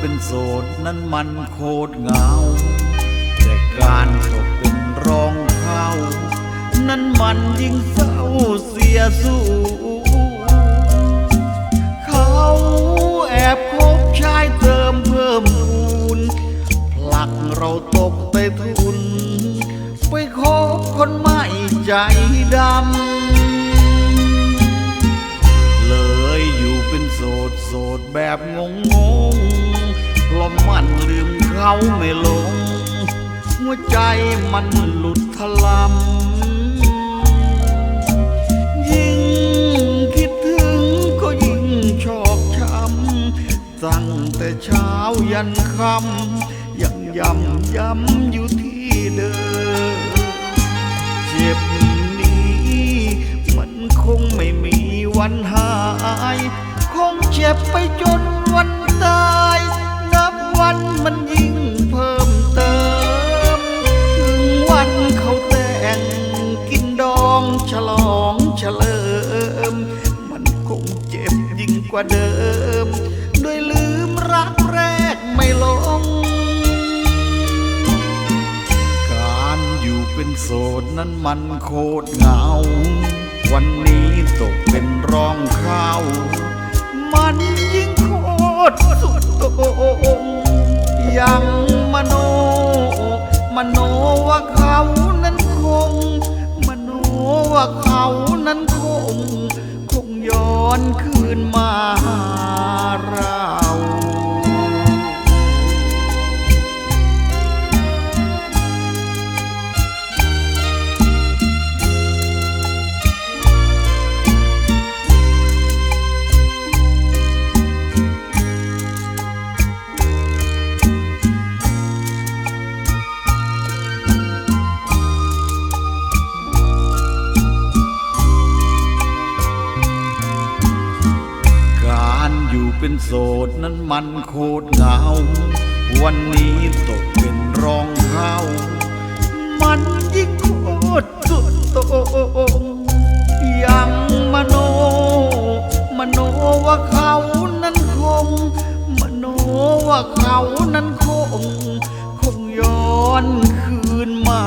เป็นโสดนั้นมันโคตรเหงา แต่การตกเป็นรองเขานั้นมันยิ่งเศร้าเสียสู้เขาแอบคบชายเติมเพิ่มพูนผลักเราตกไปทุน ไปคบคนใหม่ใจดำ เพรานลืมเขาไม่ลง หัวใจมันหลุดทะลำยิ่งคิดถึงก็ยิ่งชอกช้ำตั้งแต่เช้ายันค่ำยังย้ำย้ำอยู่ที่เดิมเจ็บนี้มันคงไม่มีวันหาย คงเจ็บไปจนวัน กว่าเดิม ด้วยลืมรักแรกไม่ลง การอยู่เป็นโสดนั้นมันโคตรเหงา วันนี้ตกเป็นรองข้าว มันยิ่งโคตรสุดโต่งยังมโน มโนว่า เป็นโสดนั้นมันโคตรเหงา วันนี้ตกเป็นรองเขามันยิ่งโคตรสุดโต่งยังมโน มโนว่าเขานั้นคง มโนว่าเขานั้นคง คงย้อนคืนมา